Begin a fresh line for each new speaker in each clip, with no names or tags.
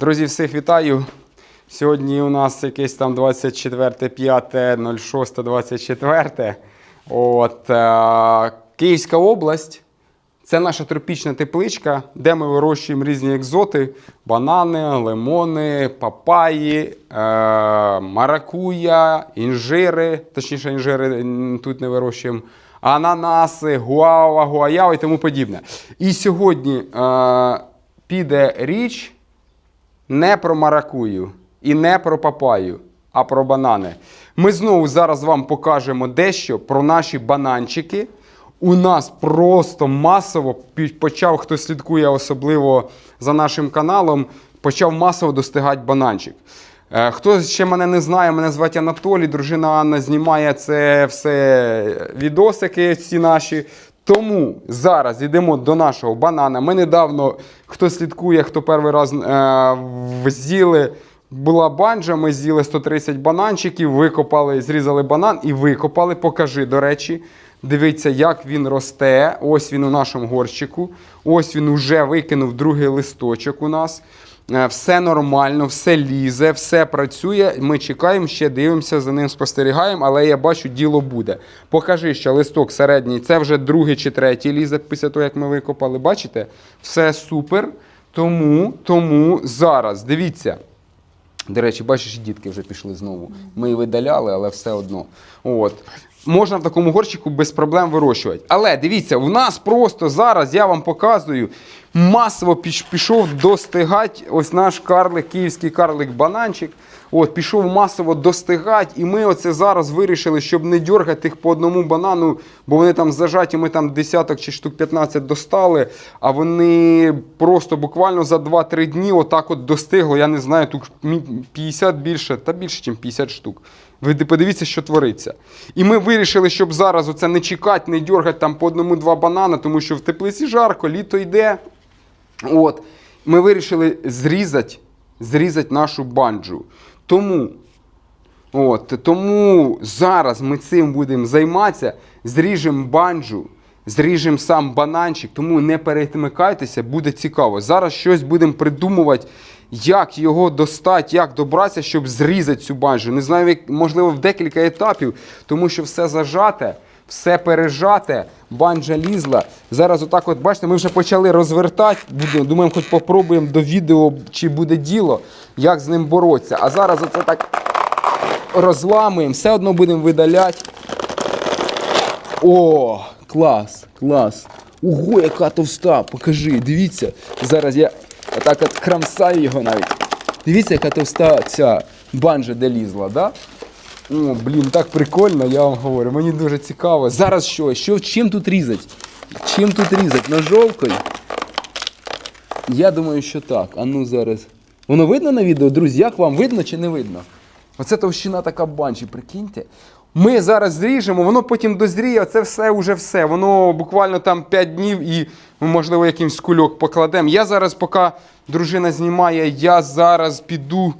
Друзі, всіх вітаю. Сьогодні у нас якесь там 24.05.06.24. От, е, Київська область. Це наша тропічна тепличка, де ми вирощуємо різні екзоти: банани, лимони, папаї, е, маракуя, інжири, точніше, інжири тут не вирощуємо, ананаси, гуава, гуаява і тому подібне. І сьогодні е, піде річ не про маракую і не про папаю, а про банани. Ми знову зараз вам покажемо дещо про наші бананчики. У нас просто масово почав, хто слідкує особливо за нашим каналом, почав масово достигати бананчик. Е, Хто ще мене не знає, мене звати Анатолій, дружина Анна знімає це все відосики ці наші. Тому зараз йдемо до нашого банана. Ми недавно, хто слідкує, хто перший раз е, з'їли, була банджа, ми з'їли 130 бананчиків, викопали, зрізали банан і викопали. Покажи, до речі. Дивіться, як він росте. Ось він у нашому горщику. Ось він уже викинув другий листочок у нас. Е, Все нормально, все лізе, все працює. Ми чекаємо, ще дивимося, за ним спостерігаємо, але я бачу, діло буде. Покажи, що листок середній, це вже другий чи третій лізе після того, як ми викопали. Бачите? Все супер. Тому, тому зараз дивіться. До речі, бачиш, дітки вже пішли знову. Ми її видаляли, але все одно. От. Можна в такому горщику без проблем вирощувати. Але дивіться, у нас просто зараз я вам показую, масово пішов достигати ось наш карлик, київський карлик-бананчик. От, пішов масово достигати, і ми оце зараз вирішили, щоб не дергати їх по одному банану, бо вони там зажаті, ми там десяток чи штук 15 достали, а вони просто буквально за 2-3 дні отак от достигло, я не знаю, тут 50 більше, та більше, ніж 50 штук. Ви подивіться, що твориться. І ми вирішили, щоб зараз оце не чекати, не дергати там по одному-два банана, тому що в теплиці жарко, літо йде. От. Ми вирішили зрізати, зрізати нашу банджу. Тому, от, тому зараз ми цим будемо займатися, зріжемо банджу, зріжемо сам бананчик, тому не перетимикайтеся, буде цікаво. Зараз щось будемо придумувати, як його достати, як добратися, щоб зрізати цю банджу. Не знаю, можливо, в декілька етапів, тому що все зажате. Все пережате, банджа лізла. Зараз отак от, бачите, ми вже почали розвертати. Думаємо, хоч попробуємо до відео, чи буде діло, як з ним боротися. А зараз оце так розламуємо, все одно будемо видаляти. О, клас, клас. Ого, яка товста, покажи, дивіться. Зараз я отак от крамсаю його навіть. Дивіться, яка товста ця банджа де лізла, да? О, блін, так прикольно, я вам говорю. Мені дуже цікаво. Зараз що? Що чим тут різати? Чим тут різати? Ножовкою? Я думаю, що так. А ну зараз. Воно видно на відео, друзі? Як вам видно чи не видно? Оце товщина така банчі, прикиньте. Ми зараз зріжемо, воно потім дозріє, це все вже все. Воно буквально там 5 днів і, можливо, якийсь кульок покладемо. Я зараз, поки дружина знімає, я зараз піду.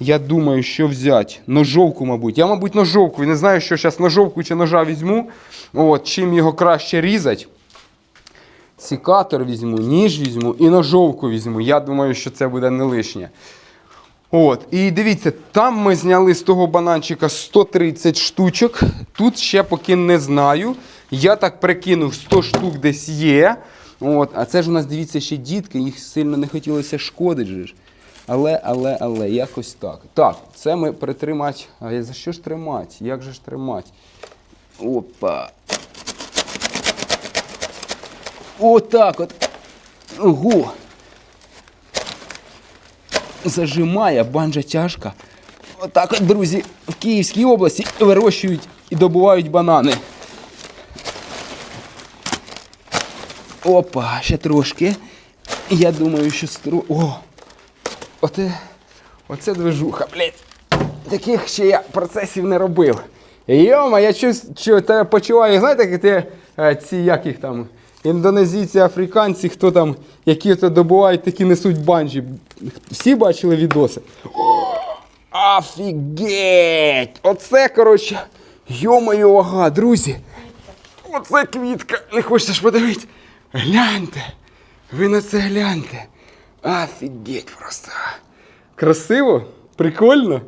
Я думаю, що взяти. Ножовку, мабуть. Я, мабуть, ножовку. Я не знаю, що зараз ножовку чи ножа візьму. От, чим його краще різати. Сікатор візьму, ніж візьму і ножовку візьму. Я думаю, що це буде не лишнє. От, і дивіться, там ми зняли з того бананчика 130 штучок. Тут ще поки не знаю. Я так прикинув, 100 штук десь є. От, а це ж у нас, дивіться, ще дітки, їх сильно не хотілося шкодити. Але, але, але, якось так. Так, це ми притримати. А за що ж тримати? Як же ж тримати? Опа. Отак от. Ого. Зажимає, банджа тяжка. Отак от, друзі, в Київській області вирощують і добувають банани. Опа, ще трошки. Я думаю, що стру. О! Оце, оце движуха, блядь. Таких ще я процесів не робив. Йома, я щось що, почуваю, знаєте, як ти, ці як їх там, індонезійці, африканці, хто там, які це добувають, такі несуть банджі. Всі бачили відоси? Офігеть! Оце, коротше, йомою вага, друзі. Оце квітка. Не хочете ж подивитися? Гляньте. Ви на це гляньте. Офігеть просто. Красиво? Прикольно?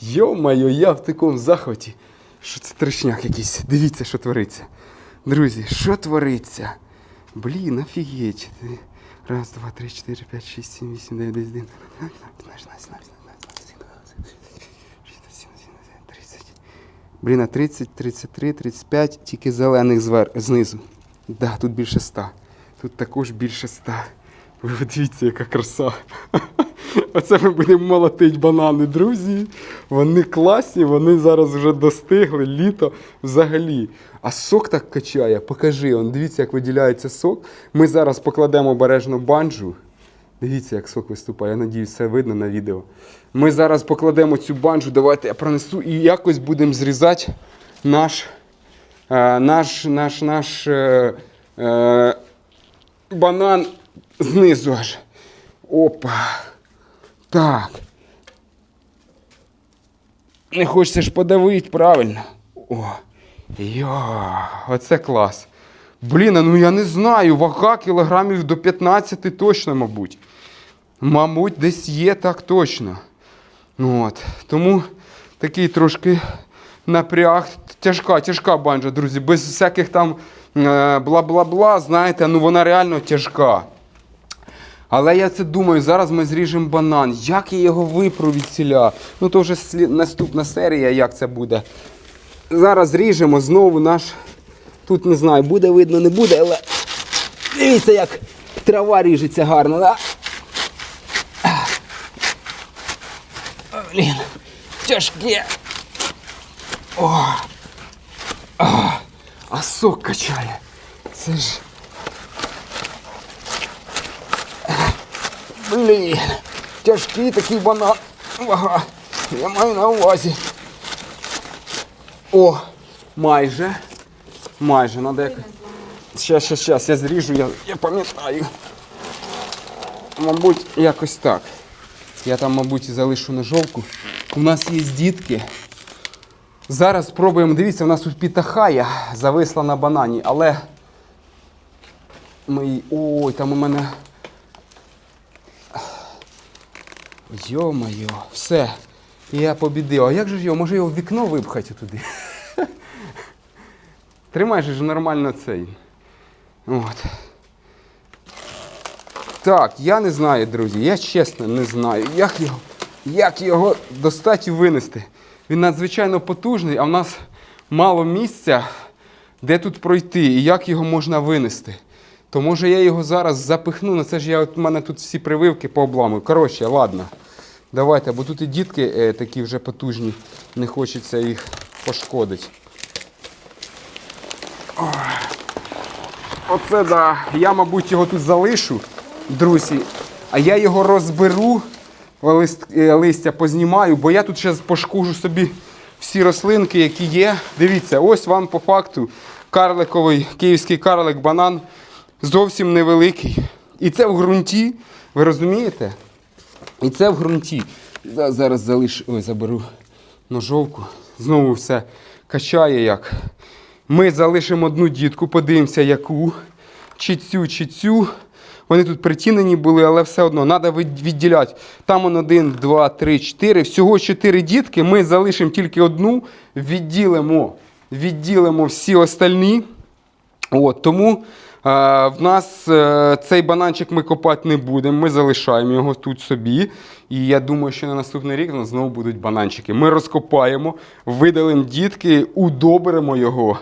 Йо-моє, я в такому захваті. Що це трешняк якийсь? Дивіться, що твориться. Друзі, що твориться? Блін, офігеть. Раз, два, три, чотири, п'ять, шість, сім, вісім, дев'ять, десять, тридцять. Блін, а 30, 33, 35, тільки зелених звер... знизу. Да, тут більше 100. Тут також більше 100. Ви подивіться, яка краса. Оце ми будемо молотити банани, друзі. Вони класні, вони зараз вже достигли, літо взагалі. А сок так качає, покажи, он, дивіться, як виділяється сок. Ми зараз покладемо обережно банджу. Дивіться, як сок виступає. Я надіюсь, це видно на відео. Ми зараз покладемо цю банджу, давайте я пронесу і якось будемо зрізати наш, е, наш, наш, наш е, е, банан знизу аж. Опа. Так. Не хочеться ж подавити, правильно. О. Йо, оце клас. Блін, ну я не знаю, вага кілограмів до 15 точно, мабуть. Мабуть, десь є так точно. Ну, От. Тому такий трошки напряг. Тяжка, тяжка банджа, друзі. Без всяких там е, бла-бла-бла, знаєте, ну вона реально тяжка. Але я це думаю, зараз ми зріжемо банан. Як я його випру від ціля? Ну то вже наступна серія, як це буде. Зараз ріжемо знову наш. Тут не знаю, буде видно, не буде, але дивіться, як трава ріжеться гарно, да? Блін, тяжке. О. А, а сок качає. Це ж. Блін, тяжкий такий банан. Вага. Я маю на увазі. О, майже. Майже, надо як. Щас, щас, щас, я зріжу, я, я пам'ятаю. Мабуть, якось так. Я там, мабуть, і залишу ножовку. У нас є дітки. Зараз спробуємо. Дивіться, у нас тут пітахая зависла на банані, але. Ми... Ой, там у мене. Йо-моє, все. Я побідив. А як же ж його? Може його в вікно випхати туди? Тримай же ж нормально цей. От. Так, я не знаю, друзі. Я чесно не знаю, як його, як його достати і винести. Він надзвичайно потужний, а в нас мало місця, де тут пройти і як його можна винести. То може я його зараз запихну, на це ж я от у мене тут всі прививки пообламую. Коротше, ладно. Давайте, бо тут і дітки е, такі вже потужні, не хочеться їх пошкодити. Оце да. Я, мабуть, його тут залишу, друзі. А я його розберу, лист, е, листя познімаю, бо я тут зараз пошкужу собі всі рослинки, які є. Дивіться, ось вам по факту карликовий київський карлик банан зовсім невеликий. І це в ґрунті, ви розумієте? І це в ґрунті. За- Зараз залишу, ой, заберу ножовку. Знову все качає як. Ми залишимо одну дітку, подивимося, яку. Чи цю, чи цю. Вони тут притінені були, але все одно треба відділяти. Там он один, два, три, чотири. Всього чотири дітки. Ми залишимо тільки одну, відділимо, відділимо всі остальні. От, тому в нас е, цей бананчик ми копати не будемо, ми залишаємо його тут собі. І я думаю, що на наступний рік у нас знову будуть бананчики. Ми розкопаємо, видалимо дітки, удобримо його.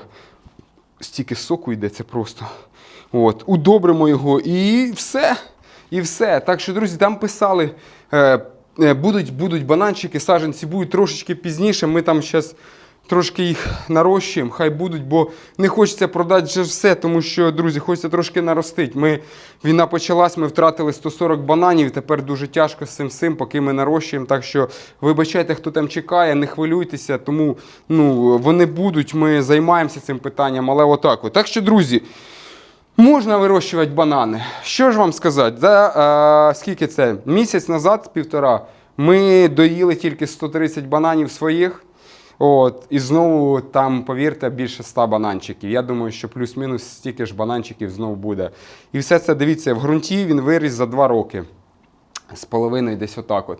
Стільки соку йде, це просто. От, удобримо його і все. І все. Так що, друзі, там писали. Е, е, будуть, будуть бананчики, саджанці будуть трошечки пізніше. Ми там зараз трошки їх нарощуємо, хай будуть, бо не хочеться продати вже все, тому що, друзі, хочеться трошки наростити. Ми, війна почалась, ми втратили 140 бананів, тепер дуже тяжко з цим всім, поки ми нарощуємо. Так що вибачайте, хто там чекає, не хвилюйтеся, тому ну, вони будуть, ми займаємося цим питанням, але отак. От. Так що, друзі. Можна вирощувати банани. Що ж вам сказати? За е, скільки це? Місяць назад, півтора, ми доїли тільки 130 бананів своїх. От, і знову там, повірте, більше 100 бананчиків. Я думаю, що плюс-мінус стільки ж бананчиків знову буде. І все це дивіться, в ґрунті він виріс за 2 роки. з половиною десь отак от.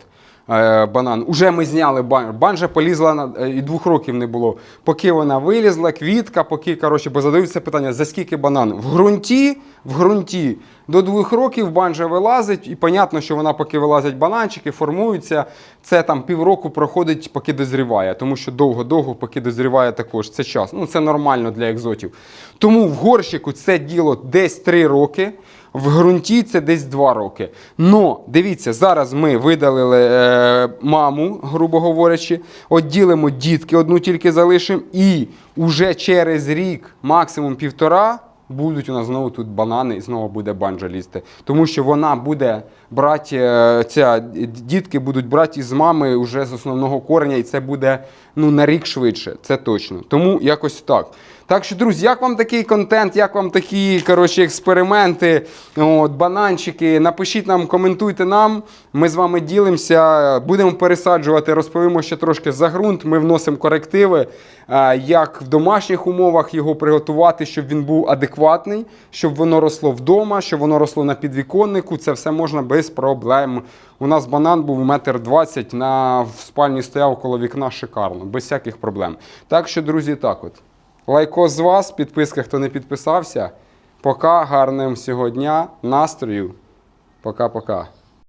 Е, банан. Уже ми зняли бан. Банжа полізла на е, і двох років не було. Поки вона вилізла, квітка, поки, коротше, бо задаються питання, за скільки банан? В ґрунті, в ґрунті до двох років банжа вилазить, і понятно, що вона поки вилазять бананчики, формуються. Це там півроку проходить, поки дозріває, тому що довго-довго, поки дозріває також. Це час. Ну це нормально для екзотів. Тому в горщику це діло десь 3 роки. В ґрунті це десь 2 роки. Но дивіться, зараз ми видалили е, маму, грубо говорячи, відділимо дітки, одну тільки залишимо, і вже через рік, максимум півтора, будуть у нас знову тут банани і знову буде банджа лізти. Тому що вона буде брати, е, ця дітки будуть брати із мами вже з основного кореня, і це буде ну, на рік швидше, це точно. Тому якось так. Так що, друзі, як вам такий контент, як вам такі коротше, експерименти, от, бананчики? Напишіть нам, коментуйте нам. Ми з вами ділимося, будемо пересаджувати, розповімо ще трошки за ґрунт. Ми вносимо корективи, е, як в домашніх умовах його приготувати, щоб він був адекватний, щоб воно росло вдома, щоб воно росло на підвіконнику. Це все можна без проблем. У нас банан був метр двадцять на в спальні стояв коло вікна шикарно, без всяких проблем. Так що, друзі, так от. Лайко з вас, підписка, хто не підписався. Пока, гарним сьогодні настрою. Пока-пока.